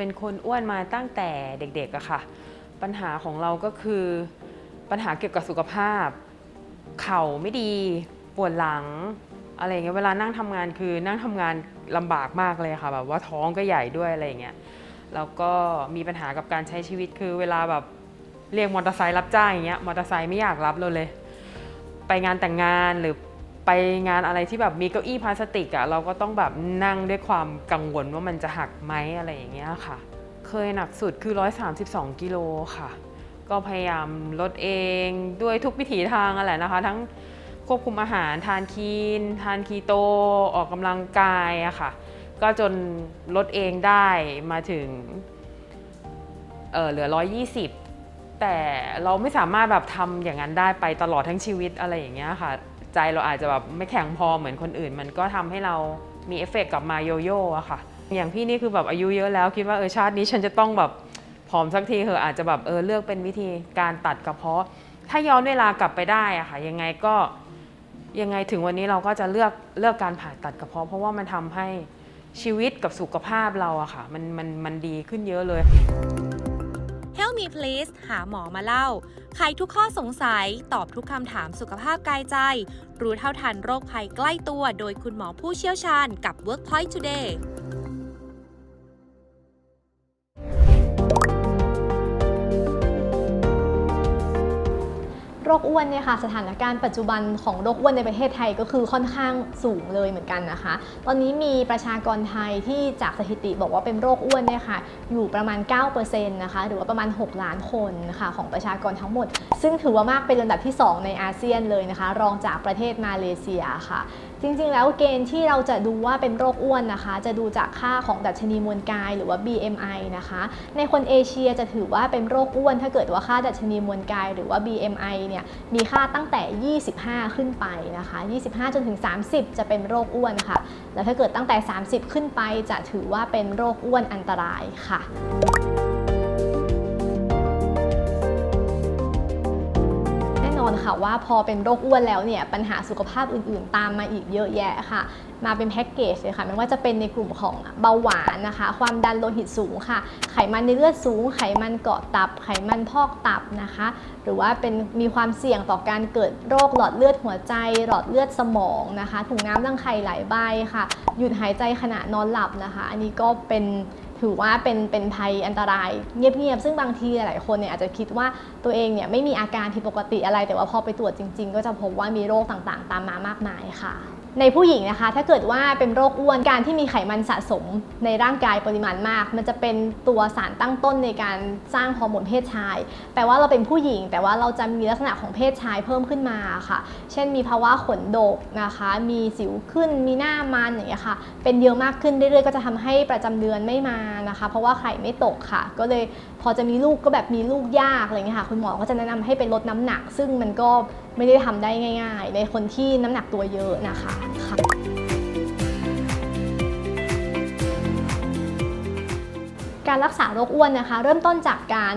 เป็นคนอ้วนมาตั้งแต่เด็กๆอะค่ะ ปัญหาของเราก็คือปัญหาเกี่ยวกับสุขภาพ เข่าไม่ดี ปวดหลัง อะไรเงี้ยเวลานั่งทำงานคือนั่งทำงานลำบากมากเลยค่ะแบบว่าท้องก็ใหญ่ด้วยอะไรเงี้ยแล้วก็มีปัญหากับการใช้ชีวิตคือเวลาแบบเรียกมอเตอร์ไซค์รับจ้างอย่างเงี้ยมอเตอร์ไซค์ไม่อยากรับเราเลย ไปงานแต่งงานหรือ ไปงานอะไรที่แบบมีเก้าอี้พลาสติกอะเราก็ต้องแบบนั่งด้วยความกังวลว่ามันจะหักไหมอะไรอย่างเงี้ยค่ะ เคยหนักสุดคือ 132 กิโลค่ะ ก็พยายามลดเองด้วยทุกวิถีทางอะแหละนะคะ ทั้งควบคุมอาหารทานคีน ทานคีโต ออกกำลังกายอะค่ะ ก็จนลดเองได้มาถึงเออเหลือ 120 แต่เราไม่สามารถแบบทำอย่างนั้นได้ไปตลอดทั้งชีวิตอะไรอย่างเงี้ยค่ะ ใจเราอาจจะแบบไม่แข็งพอเหมือนคนอื่น มันก็ทำให้เรามีเอฟเฟกต์กลับมาโยโย่อะค่ะ อย่างพี่นี่คือแบบอายุเยอะแล้วคิดว่าเออชาตินี้ฉันจะต้องแบบผอมสักทีเหอะอาจจะแบบเออเลือกเป็นวิธีการตัดกระเพาะ ถ้าย้อนเวลากลับไปได้อะค่ะ ยังไงก็ยังไงถึงวันนี้เราก็จะเลือกเลือกการผ่าตัดกระเพาะ เพราะว่ามันทำให้ชีวิตกับสุขภาพเราอะค่ะ มันมันมันดีขึ้นเยอะเลย มี please หาหมอมาเล่า ไขทุกข้อสงสัย ตอบทุกคำถามสุขภาพกายใจ รู้เท่าทันโรคภัยใกล้ตัว โดยคุณหมอผู้เชี่ยวชาญกับ Workpoint Today รคอ้วนเนี่ยค่ะสถานการณ์ปัจจุบันของโรคอ้วนในประเทศไทยก็คือค่อนข้างสูงเลยเหมือนกันนะคะ ตอนนี้มีประชากรไทยที่จากสถิติบอกว่าเป็นโรคอ้วนเนี่ยค่ะอยู่ประมาณ 9%นะคะหรือว่าประมาณ 6 ล้านคนนะคะของประชากรทั้งหมด ซึ่งถือว่ามากเป็นลำดับที่ 2 ในอาเซียนเลยนะคะ รองจากประเทศมาเลเซียค่ะ จริงๆ แล้วเกณฑ์ที่เราจะดูว่าเป็นโรคอ้วนนะคะ จะดูจากค่าของดัชนีมวลกายหรือว่า BMI นะคะ ในคนเอเชียจะถือว่าเป็นโรคอ้วน ถ้าเกิดว่าค่าดัชนีมวลกายหรือว่า BMI เนี่ยมีค่าตั้งแต่ 25 ขึ้นไปนะคะ 25 จนถึง 30 จะเป็นโรคอ้วนค่ะ แล้วถ้าเกิดตั้งแต่ 30 ขึ้นไปจะถือว่าเป็นโรคอ้วนอันตรายค่ะ ค่ะว่าพอเป็นโรคอ้วนแล้วเนี่ยปัญหาสุขภาพอื่นๆ ตามมาอีกเยอะแยะค่ะ มาเป็นแพ็กเกจเลยค่ะไม่ว่าจะเป็นในกลุ่มของเบาหวานนะคะ ความดันโลหิตสูงค่ะ ไขมันในเลือดสูง ไขมันเกาะตับ ไขมันพอกตับนะคะ หรือว่าเป็นมีความเสี่ยงต่อการเกิดโรคหลอดเลือดหัวใจ หลอดเลือดสมองนะคะ ถุงน้ำรังไข่ไหลใบค่ะ หยุดหายใจขณะนอนหลับนะคะ อันนี้ก็เป็น ถือว่าเป็นเป็นภัยอันตรายเงียบๆ ซึ่งบางทีหลายคนเนี่ยอาจจะคิดว่าตัวเองเนี่ยไม่มีอาการผิดปกติอะไร แต่ว่าพอไปตรวจจริง ๆ ก็จะพบว่ามีโรคต่างๆ ตามมามากมายค่ะ ในผู้หญิงนะคะ ถ้าเกิดว่าเป็นโรคอ้วนการที่มีไขมันสะสมในร่างกายปริมาณมาก มันจะเป็นตัวสารตั้งต้นในการสร้างฮอร์โมนเพศชาย แปลว่าเราเป็นผู้หญิง แต่ว่าเราจะมีลักษณะของเพศชายเพิ่มขึ้นมาค่ะ เช่นมีภาวะขนดกนะคะ มีสิวขึ้นมีหน้ามันอย่างเงี้ยค่ะ เป็นเยอะมากขึ้นเรื่อยๆก็จะทำให้ประจำเดือนไม่มานะคะ เพราะว่าไข่ไม่ตกค่ะ ก็เลยพอจะมีลูกก็แบบมีลูกยากอะไรเงี้ยค่ะคุณหมอก็จะแนะนำให้ไปลดน้ำหนัก ซึ่งมันก็ไม่ได้ทำได้ง่าย ๆ ในคนที่น้ำหนักตัวเยอะนะคะค่ะการรักษาโรคอ้วนนะคะ เริ่มต้นจากการ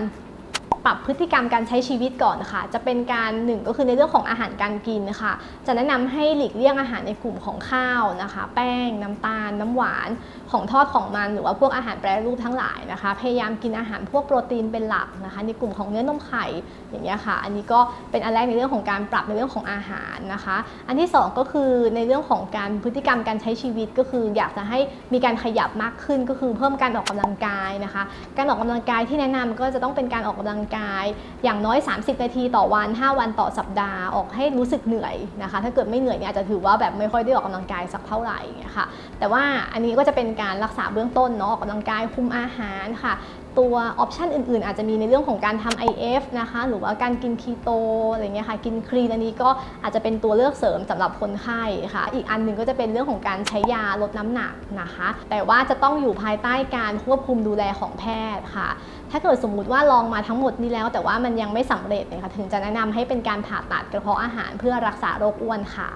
ปรับพฤติกรรมการใช้ชีวิตก่อนค่ะ จะเป็นการหนึ่งก็คือในเรื่องของอาหารการกินค่ะ จะแนะนำให้หลีกเลี่ยงอาหารในกลุ่มของข้าวนะคะ แป้ง น้ำตาล น้ำหวานของทอดของมันหรือว่าพวกอาหารแปรรูปทั้งหลายนะคะ พยายามกินอาหารพวกโปรตีนเป็นหลักนะคะ ในกลุ่มของเนื้อนมไข่อย่างเงี้ยค่ะ อันนี้ก็เป็นอันแรกในเรื่องของการปรับในเรื่องของอาหารนะคะ อันที่สองก็คือในเรื่องของการพฤติกรรมการใช้ชีวิตก็คือ อยากจะให้มีการขยับมากขึ้นก็คือเพิ่มการออกกำลังกายนะคะ การออกกำลังกายที่แนะนำก็จะต้องเป็นการออกกำลังกาย อย่างน้อย 30 นาทีต่อวัน 5 วันต่อสัปดาห์ออกให้รู้สึกเหนื่อยนะคะ ถ้าเกิดไม่เหนื่อยเนี่ยอาจจะถือว่าแบบไม่ค่อยได้ออกกำลังกายสักเท่าไหร่เงี้ยค่ะแต่ว่าอันนี้ก็จะเป็นการรักษาเบื้องต้นเนาะออกกำลังกายคุมอาหารค่ะ ตัวออปชันอื่นๆ อาจจะมีในเรื่องของการทำ IF นะคะ หรือว่าการกินคีโตอะไรเงี้ยค่ะ กินคลีนอันนี้ก็อาจจะเป็นตัวเลือกเสริมสำหรับคนไข้ค่ะ อีกอันหนึ่งก็จะเป็นเรื่องของการใช้ยาลดน้ำหนักนะคะ แต่ว่าจะต้องอยู่ภายใต้การควบคุมดูแลของแพทย์ค่ะ ถ้าเกิดสมมุติว่าลองมาทั้งหมดนี้แล้ว แต่ว่ามันยังไม่สำเร็จเนี่ยค่ะถึงจะแนะนำให้เป็นการผ่าตัดกระเพาะอาหารเพื่อรักษาโรคอ้วนค่ะ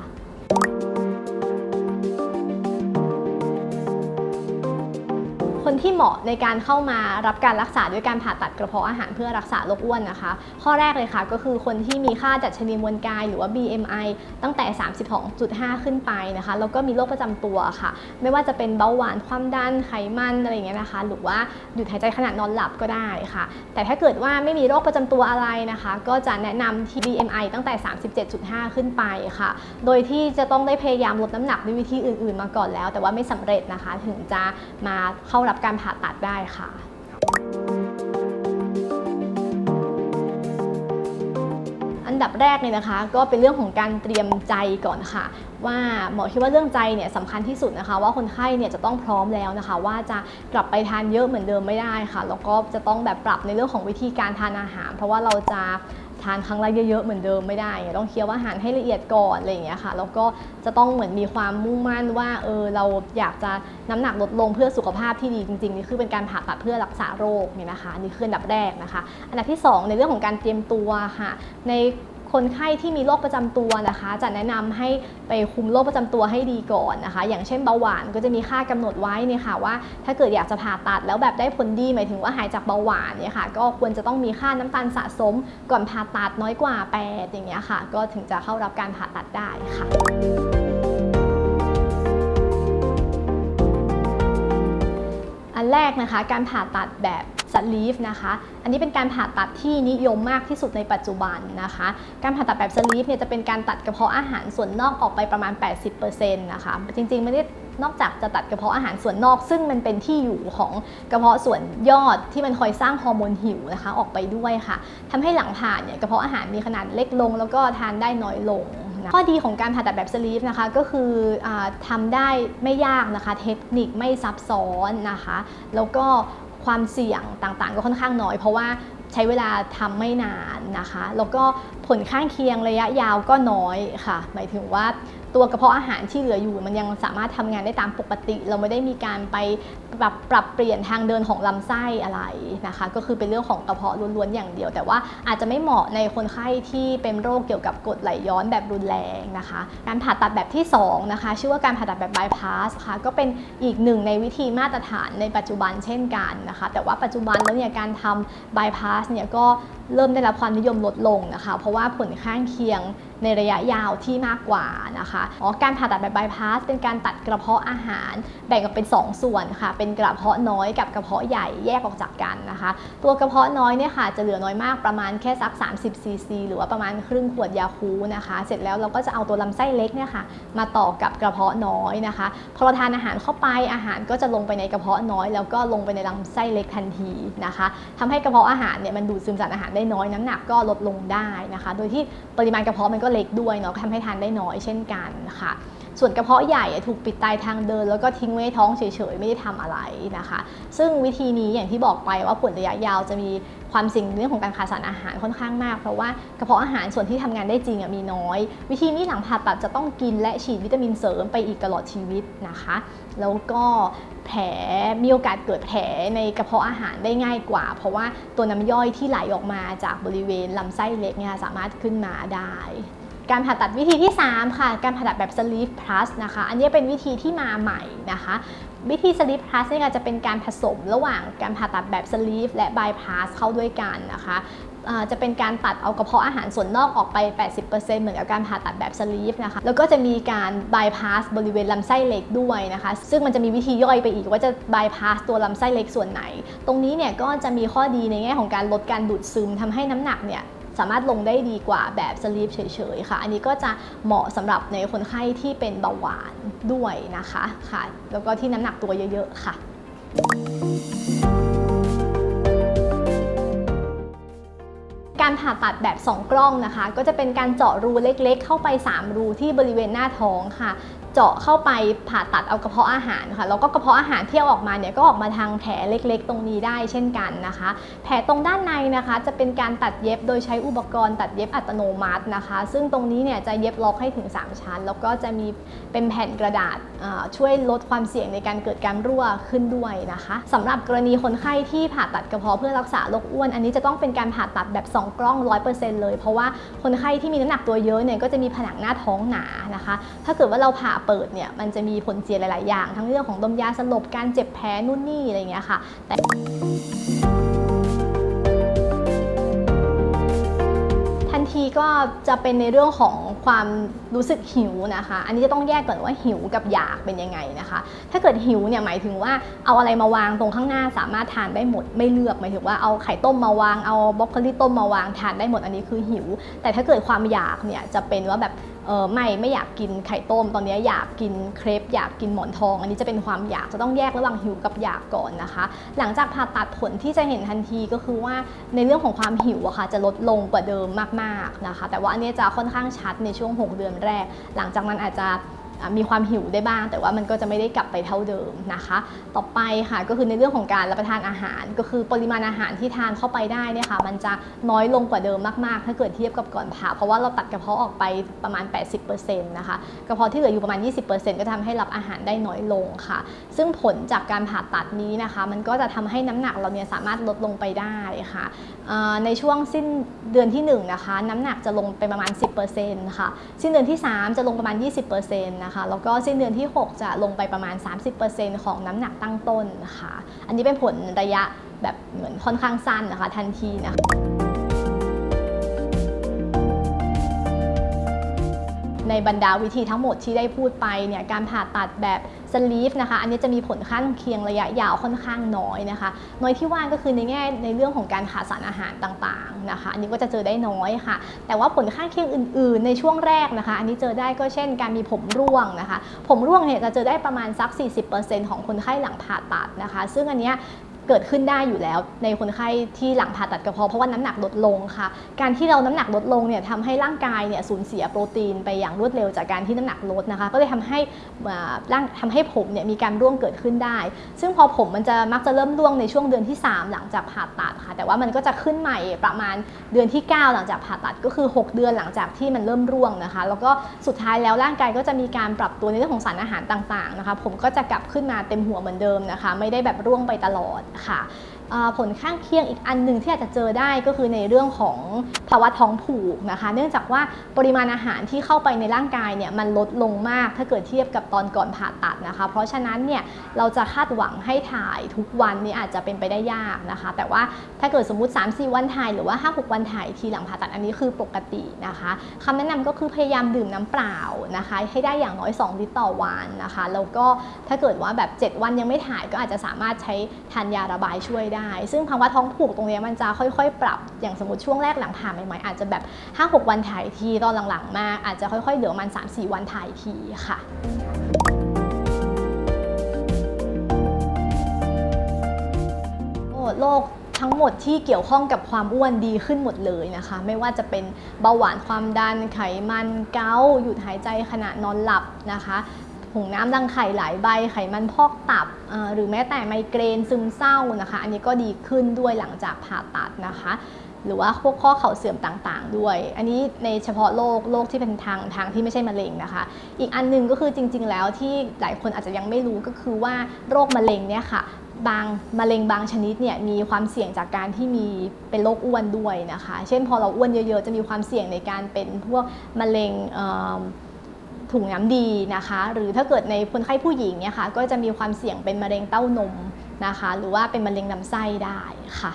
ที่เหมาะในการเข้ามารับการรักษาด้วยการผ่าตัดกระเพาะอาหารเพื่อรักษาโรคอ้วนนะคะ ข้อแรกเลยค่ะก็คือคนที่มีค่าดัชนีมวลกายหรือว่า BMI ตั้งแต่ 32.5 ขึ้นไปนะคะแล้วก็มีโรคประจำตัวค่ะ ไม่ว่าจะเป็นเบาหวานความดันไขมันอะไรอย่างเงี้ยนะคะ หรือว่าหยุดหายใจขณะนอนหลับก็ได้ค่ะ แต่ถ้าเกิดว่าไม่มีโรคประจำตัวอะไรนะคะ ก็จะแนะนำที่ BMI ตั้งแต่ 37.5 ขึ้นไปค่ะ โดยที่จะต้องได้พยายามลดน้ำหนักด้วยวิธีอื่น ๆ มาก่อนแล้ว แต่ว่าไม่สำเร็จนะคะ ถึงจะมาเข้ารับการผ่าตัดได้ค่ะอันดับแรกเลยนะคะ ก็เป็นเรื่องของการเตรียมใจก่อนค่ะ ว่าหมอคิดว่าเรื่องใจเนี่ยสำคัญที่สุดนะคะ ว่าคนไข้เนี่ยจะต้องพร้อมแล้วนะคะ ว่าจะกลับไปทานเยอะเหมือนเดิมไม่ได้ค่ะแล้วก็จะต้องแบบปรับในเรื่องของวิธีการทานอาหาร เพราะว่าเราจะานครั้งละเยอะๆเหมือนเดิมไม่ได้ต้องเคี้ยวอาหารให้ละเอียดก่อนอะไรอย่างเงี้ยค่ะแล้วก็จะต้องเหมือนมีความมุ่งมั่นว่าเออเราอยากจะน้ำหนักลดลงเพื่อสุขภาพที่ดีจริงๆนี่คือเป็นการผ่าตัดเพื่อรักษาโรคเนี่ยนะคะนี่คืออันดับแรกนะคะ อันดับที่สองในเรื่องของการเตรียมตัวค่ะ ใน คนไข้ที่มีโรคประจำตัวนะคะ จะแนะนำให้ไปคุมโรคประจำตัวให้ดีก่อนนะคะ อย่างเช่นเบาหวานก็จะมีค่ากำหนดไว้เนี่ยค่ะว่า ถ้าเกิดอยากจะผ่าตัดแล้วแบบได้ผลดีหมายถึงว่าหายจากเบาหวานเนี่ยค่ะ ก็ควรจะต้องมีค่าน้ำตาลสะสม ก่อนผ่าตัดน้อยกว่า 8 อย่างเงี้ยค่ะ ก็ถึงจะเข้ารับการผ่าตัดได้ค่ะอันแรกนะคะการผ่าตัดแบบ สลีฟนะคะ อันนี้เป็นการผ่าตัดที่นิยมมากที่สุดในปัจจุบันนะคะ การผ่าตัดแบบสลีฟเนี่ยจะเป็นการตัดกระเพาะอาหารส่วนนอกออกไปประมาณ 80%นะคะ จริงๆไม่ได้นอกจากจะตัดกระเพาะอาหารส่วนนอก ซึ่งมันเป็นที่อยู่ของกระเพาะส่วนยอดที่มันคอยสร้างฮอร์โมนหิวนะคะ ออกไปด้วยค่ะทำให้หลังผ่านเนี่ยกระเพาะอาหารมีขนาดเล็กลง แล้วก็ทานได้น้อยลงนะข้อดีของการผ่าตัดแบบสลีฟนะคะก็คืออทำได้ไม่ยากนะคะ เทคนิคไม่ซับซ้อนนะคะ แล้วก็ ความเสี่ยงต่างๆ ก็ค่อนข้างน้อย เพราะว่า ใช้เวลาทำไม่นานนะคะ แล้วก็ผลข้างเคียงระยะยาวก็น้อยค่ะ หมายถึงว่าตัวกระเพาะอาหารที่เหลืออยู่ มันยังสามารถทำงานได้ตามปกติ เราไม่ได้มีการไปปรับปรับเปลี่ยนทางเดินของลำไส้อะไรนะคะ ก็คือเป็นเรื่องของกระเพาะล้วนๆอย่างเดียว แต่ว่าอาจจะไม่เหมาะในคนไข้ที่เป็นโรคเกี่ยวกับกรดไหลย้อนแบบรุนแรงนะคะ การผ่าตัดแบบที่สองนะคะชื่อว่าการผ่าตัดแบบบายพาสค่ะก็เป็นอีกหนึ่งในวิธีมาตรฐานในปัจจุบันเช่นกันนะคะ แต่ว่าปัจจุบันแล้วเนี่ยการทำบายพาสเนี่ยก็ เริ่มได้รับความนิยมลดลงนะคะ เพราะว่าผลข้างเคียงในระยะยาวที่มากกว่านะคะอ๋อการผ่าตัดแบบบายพาสเป็นการตัดกระเพาะอาหาร แบ่งออกเป็น 2 ส่วนค่ะ เป็นกระเพาะน้อยกับกระเพาะใหญ่แยกออกจากกันนะคะ ตัวกระเพาะน้อยเนี่ยค่ะจะเหลือน้อยมากประมาณแค่สัก 30ซีซีหรือว่าประมาณครึ่งขวดยาคูนะคะ เสร็จแล้วเราก็จะเอาตัวลำไส้เล็กเนี่ยค่ะมาต่อกับกระเพาะน้อยนะคะ พอเราทานอาหารเข้าไปอาหารก็จะลงไปในกระเพาะน้อย แล้วก็ลงไปในลำไส้เล็กทันทีนะคะทำให้กระเพาะอาหารเนี่ยมันดูดซึมสารอาหารได้น้อยน้ำหนักก็ลดลงได้นะคะ โดยที่ปริมาณกระเพาะมันก็เล็กด้วยเนาะทำให้ทานได้น้อยเช่นกันค่ะส่วนกระเพาะใหญ่ถูกปิดตายทางเดิน แล้วก็ทิ้งไว้ท้องเฉยๆ ไม่ได้ทำอะไรนะคะ ซึ่งวิธีนี้อย่างที่บอกไปว่าผลระยะยาวจะมีความเสี่ยงเรื่องของการขาดสารอาหารค่อนข้างมาก เพราะว่ากระเพาะอาหารส่วนที่ทำงานได้จริงมีน้อย วิธีนี้หลังผ่าตัดจะต้องกินและฉีดวิตามินเสริมไปอีกตลอดชีวิตนะคะ แล้วก็ แผลมีโอกาสเกิดแผลในกระเพาะอาหารได้ง่ายกว่า เพราะว่าตัวน้ำย่อยที่ไหลออกมาจากบริเวณลำไส้เล็กเนี่ยสามารถขึ้นมาได้การผ่าตัดวิธีที่ 3 ค่ะ การผ่าตัดแบบ sleeve plus นะคะ อันนี้เป็นวิธีที่มาใหม่นะคะ วิธี sleeve plus เนี่ยจะเป็นการผสมระหว่างการผ่าตัดแบบ sleeve และ bypass เข้าด้วยกันนะคะ จะเป็นการตัดเอากระเพาะอาหารส่วนนอกออกไป 80%เหมือนกับการผ่าตัดแบบ sleeve นะคะ แล้วก็จะมีการ bypass บริเวณลำไส้เล็กด้วยนะคะ ซึ่งมันจะมีวิธีย่อยไปอีกว่าจะ bypass ตัวลำไส้เล็กส่วนไหน ตรงนี้เนี่ยก็จะมีข้อดีในแง่ของการลดการดูดซึมทำให้น้ำหนักเนี่ยสามารถลงได้ดีกว่าแบบสลีปเฉยๆ ค่ะ อันนี้ก็จะเหมาะสำหรับในคนไข้ที่เป็นเบาหวานด้วยนะคะ ค่ะ แล้วก็ที่น้ำหนักตัวเยอะๆ ค่ะ การผ่าตัดแบบ 2 กล้องนะคะ ก็จะเป็นการเจาะรูเล็กๆ เข้าไป 3 รูที่บริเวณหน้าท้องค่ะ เจาะเข้าไปผ่าตัดเอากระเพาะอาหารค่ะแล้วก็กระเพาะอาหารที่เอาออกมาเนี่ยก็ออกมาทางแผลเล็กๆ ตรงนี้ได้เช่นกันนะคะ แผลตรงด้านในนะคะ จะเป็นการตัดเย็บโดยใช้อุปกรณ์ตัดเย็บอัตโนมัตินะคะ ซึ่งตรงนี้เนี่ยจะเย็บล็อกให้ถึง 3 ชั้น แล้วก็จะมีเป็นแผ่นกระดาษช่วยลดความเสี่ยงในการเกิดการรั่วขึ้นด้วยนะคะสำหรับกรณีคนไข้ที่ผ่าตัดกระเพาะเพื่อรักษาโรคอ้วน อันนี้จะต้องเป็นการผ่าตัดแบบ 2 กล้อง 100%เลย เพราะว่าคนไข้ที่มีน้ำหนักตัวเยอะเนี่ยก็จะมีผนังหน้าท้องหนานะคะ ถ้าเกิดว่าเราผ่าเปิดเนี่ยมันจะมีผลเสียหลาย ๆ อย่าง ทั้งเรื่องของดมยาสลบการเจ็บแผลนู่นนี่อะไรอย่างเงี้ยค่ะแต่ทันทีก็จะเป็นในเรื่องของความรู้สึกหิวนะคะ อันนี้จะต้องแยกก่อนว่าหิวกับอยากเป็นยังไงนะคะ ถ้าเกิดหิวเนี่ยหมายถึงว่าเอาอะไรมาวางตรงข้างหน้าสามารถทานได้หมดไม่เลือกหมายถึงว่าเอาไข่ต้มมาวางเอาบล็อกโคลี่ต้มมาวางทานได้หมดอันนี้คือหิว แต่ถ้าเกิดความอยากเนี่ยจะเป็นว่าแบบ เออไม่ไม่อยากกินไข่ต้ม ตอนนี้อยากกินเครปอยากกินหมอนทอง อันนี้จะเป็นความอยากจะต้องแยกระหว่างหิวกับอยากก่อนนะคะ หลังจากผ่าตัดผลที่จะเห็นทันทีก็คือว่าในเรื่องของความหิวอะค่ะจะลดลงกว่าเดิมมากๆนะคะ แต่ว่าอันนี้จะค่อนข้างชัดในช่วง 6 เดือนแรก หลังจากนั้นอาจจะ มีความหิวได้บ้าง แต่ว่ามันก็จะไม่ได้กลับไปเท่าเดิมนะคะ ต่อไปค่ะก็คือในเรื่องของการรับประทานอาหาร ก็คือปริมาณอาหารที่ทานเข้าไปได้เนี่ยค่ะมันจะน้อยลงกว่าเดิมมากๆ ถ้าเกิดเทียบกับก่อนผ่าเพราะว่าเราตัดกระเพาะออกไปประมาณ 80%นะคะกระเพาะที่เหลืออยู่ประมาณ 20%ก็ทำให้รับอาหารได้น้อยลงค่ะ ซึ่งผลจากการผ่าตัดนี้นะคะ มันก็จะทำให้น้ำหนักเราเนี่ยสามารถลดลงไปได้ค่ะในช่วงสิ้นเดือนที่1นะคะน้ำหนักจะลงไปประมาณ 10%ค่ะสิ้นเดือนที่ 3 จะลงประมาณ 20%นะคะแล้วก็สิ้นเดือนที่ 6 จะลงไปประมาณ 30%ของน้ำหนักตั้งต้นนะคะ อันนี้เป็นผลระยะแบบเหมือนค่อนข้างสั้นนะคะทันทีนะคะ ในบรรดาวิธีทั้งหมดที่ได้พูดไปเนี่ยการผ่าตัดแบบสลีฟนะคะ อันนี้จะมีผลข้างเคียงระยะยาวค่อนข้างน้อยนะคะ น้อยที่ว่าก็คือในแง่ในเรื่องของการขาดสารอาหารต่างๆนะคะ อันนี้ก็จะเจอได้น้อยค่ะ แต่ว่าผลข้างเคียงอื่น ๆ ในช่วงแรกนะคะ อันนี้เจอได้ก็เช่น การมีผมร่วงนะคะ ผมร่วงเนี่ยจะเจอได้ประมาณสัก 40%ของคนไข้หลังผ่าตัดนะคะ ซึ่งอันเนี้ย เกิดขึ้นได้อยู่แล้ว ในคนไข้ที่หลังผ่าตัดกระเพาะเพราะว่าน้ำหนักลดลงค่ะ การที่เราน้ำหนักลดลงเนี่ยทำให้ร่างกายเนี่ยสูญเสียโปรตีนไปอย่างรวดเร็วจากการที่น้ำหนักลดนะคะ ก็เลยทำให้ร่างทำให้ผมเนี่ยมีการร่วงเกิดขึ้นได้ ซึ่งพอผมมันจะมักจะเริ่มร่วงในช่วงเดือนที่ 3 หลังจากผ่าตัดค่ะ แต่ว่ามันก็จะขึ้นใหม่ประมาณเดือนที่ 9 หลังจากผ่าตัดก็คือ 6 เดือนหลังจากที่มันเริ่มร่วงนะคะ แล้วก็สุดท้ายแล้วร่างกายก็จะมีการปรับตัวในเรื่องของสารอาหารต่างๆนะคะ ผมก็จะกลับขึ้นมาเต็มหัวเหมือนเดิมนะคะ ไม่ได้แบบร่วงไปตลอดค่ะ ผลข้างเคียงอีกอันหนึ่งที่อาจจะเจอได้ก็คือในเรื่องของภาวะท้องผูกนะคะ เนื่องจากว่าปริมาณอาหารที่เข้าไปในร่างกายเนี่ยมันลดลงมากถ้าเกิดเทียบกับตอนก่อนผ่าตัดนะคะ เพราะฉะนั้นเนี่ยเราจะคาดหวังให้ถ่ายทุกวันนี่อาจจะเป็นไปได้ยากนะคะ แต่ว่าถ้าเกิดสมมุติ 3-4 วันถ่ายหรือว่า 5-6 วันถ่ายทีหลังผ่าตัดอันนี้คือปกตินะคะคำแนะนำก็คือพยายามดื่มน้ำเปล่านะคะ ให้ได้อย่างน้อย 2 ลิตรต่อวันนะคะแล้วก็ถ้าเกิดว่าแบบ 7 วันยังไม่ถ่ายก็อาจจะสามารถใช้ทานยาระบายช่วยได้ซึ่งภาวะท้องผูกตรงนี้มันจะค่อยๆ ปรับอย่างสมมติช่วงแรกหลังผ่าใหม่ๆอาจจะแบบ 5-6 วันถ่ายทีตอนหลังๆ มากอาจจะค่อยๆเหลือมัน 3-4 วันถ่ายทีค่ะโรคทั้งหมดที่เกี่ยวข้องกับความอ้วนดีขึ้นหมดเลยนะคะ ไม่ว่าจะเป็นเบาหวานความดันไขมันเกาหยุดหายใจขณะนอนหลับนะคะ ผงน้ำดังไข่หลายใบไขมันพอกตับ หรือแม้แต่ไมเกรนซึมเศร้านะคะ อันนี้ก็ดีขึ้นด้วยหลังจากผ่าตัดนะคะ หรือว่าพวกข้อเข่าเสื่อมต่างๆ ด้วย อันนี้ในเฉพาะโรคโรคที่เป็นทางทางที่ไม่ใช่มะเร็งนะคะ อีกอันหนึงก็คือจริง ๆ แล้วที่หลายคนอาจจะยังไม่รู้ก็คือว่าโรคมะเร็งเนี่ยค่ะบางมะเร็งบางชนิดเนี่ยมีความเสี่ยงจากการที่มีเป็นโรคอ้วนด้วยนะคะ เช่นพอเราอ้วนเยอะๆ จะมีความเสี่ยงในการเป็นพวกมะเร็งเอิ่ม ถุงน้ำดีนะคะ หรือถ้าเกิดในคนไข้ผู้หญิงเนี่ยค่ะก็จะมีความเสี่ยงเป็นมะเร็งเต้านมนะคะ หรือว่าเป็นมะเร็งลำไส้ได้ค่ะ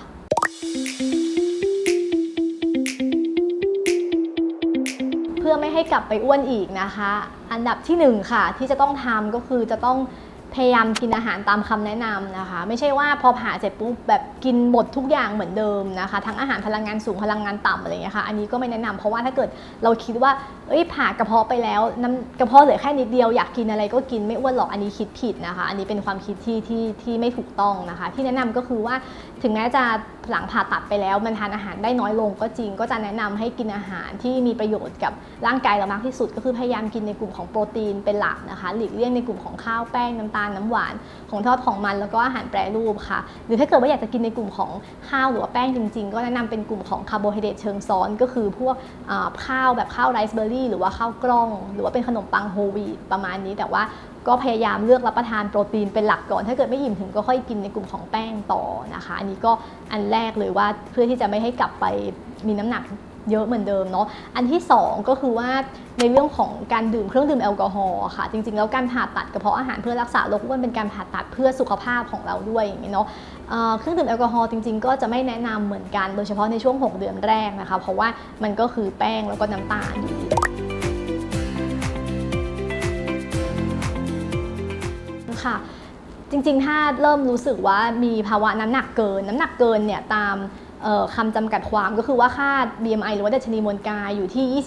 เพื่อไม่ให้กลับไปอ้วนอีกนะคะ อันดับที่หนึ่งค่ะที่จะต้องทำก็คือจะต้อง พยายามกินอาหารตามคำแนะนำนะคะ ไม่ใช่ว่าพอผ่าเสร็จปุ๊บแบบกินหมดทุกอย่างเหมือนเดิมนะคะ ทั้งอาหารพลังงานสูงพลังงานต่ำอะไรอย่างเงี้ยค่ะอันนี้ก็ไม่แนะนำเพราะว่าถ้าเกิดเราคิดว่าเอ้ยผ่ากระเพาะไปแล้วน้ำกระเพาะเหลือแค่นิดเดียวอยากกินอะไรก็กินไม่อ้วนหรอกอันนี้คิดผิดนะคะ อันนี้เป็นความคิดที่ที่ที่ไม่ถูกต้องนะคะ ที่แนะนำก็คือว่าถึงแม้จะหลังผ่าตัดไปแล้ว มันทานอาหารได้น้อยลงก็จริง ก็จะแนะนำให้กินอาหารที่มีประโยชน์กับร่างกายเรามากที่สุด ก็คือพยายามกินในกลุ่มของโปรตีนเป็นหลักนะคะ หลีกเลี่ยงในกลุ่มของข้าวแป้งน้ำตาลน้ำหวาน ของทอดของมันแล้วก็อาหารแปรรูปค่ะ หรือถ้าเกิดว่าอยากจะกินในกลุ่มของข้าวหรือว่าแป้งจริง ๆ ก็แนะนำเป็นกลุ่มของคาร์โบไฮเดรตเชิงซ้อนก็คือพวกข้าวแบบข้าวไรซ์เบอร์รี่หรือว่าข้าวกล้อง หรือว่าเป็นขนมปังโฮวีตประมาณนี้แต่ว่าก็พยายามเลือกรับประทานโปรตีนเป็นหลักก่อน ถ้าเกิดไม่อิ่มถึงก็ค่อยกินในกลุ่มของแป้งต่อนะคะ อันนี้ก็อันแรกเลยว่าเพื่อที่จะไม่ให้กลับไปมีน้ำหนัก เยอะเหมือนเดิมเนาะ อันที่สองก็คือว่าในเรื่องของการดื่มเครื่องดื่มแอลกอฮอล์ค่ะ จริงๆ แล้วการผ่าตัดกระเพาะอาหารเพื่อรักษาโรคอ้วนเป็นการผ่าตัดเพื่อสุขภาพของเราด้วยอย่างนี้เนาะเครื่องดื่มแอลกอฮอล์จริงๆ ก็จะไม่แนะนำเหมือนกัน โดยเฉพาะในช่วง 6 เดือนแรกนะคะ เพราะว่ามันก็คือแป้งแล้วก็น้ำตาลอยู่ดีค่ะจริงๆ ถ้าเริ่มรู้สึกว่ามีภาวะน้ำหนักเกิน น้ำหนักเกินเนี่ยตาม คำจำกัดความก็คือว่าค่า BMI หรือว่าดัชนีมวลกายอยู่ที่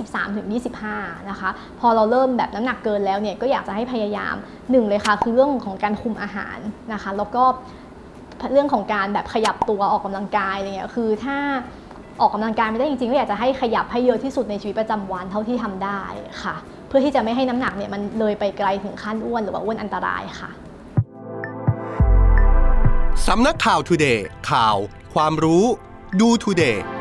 23-25 นะคะ พอเราเริ่มแบบน้ำหนักเกินแล้วเนี่ยก็อยากจะให้พยายามหนึ่งเลยค่ะ คือเรื่องของการคุมอาหารนะคะ แล้วก็เรื่องของการแบบขยับตัวออกกำลังกายอะไรเงี้ยคือถ้าออกกำลังกายไม่ได้จริงๆก็อยากจะให้ขยับให้เยอะที่สุดในชีวิตประจำวันเท่าที่ทำได้ค่ะ เพื่อที่จะไม่ให้น้ำหนักเนี่ยมันเลยไปไกลถึงขั้นอ้วนหรือว่าอ้วนอันตรายค่ะสำนักข่าว Today ข่าว ความรู้ ดู Today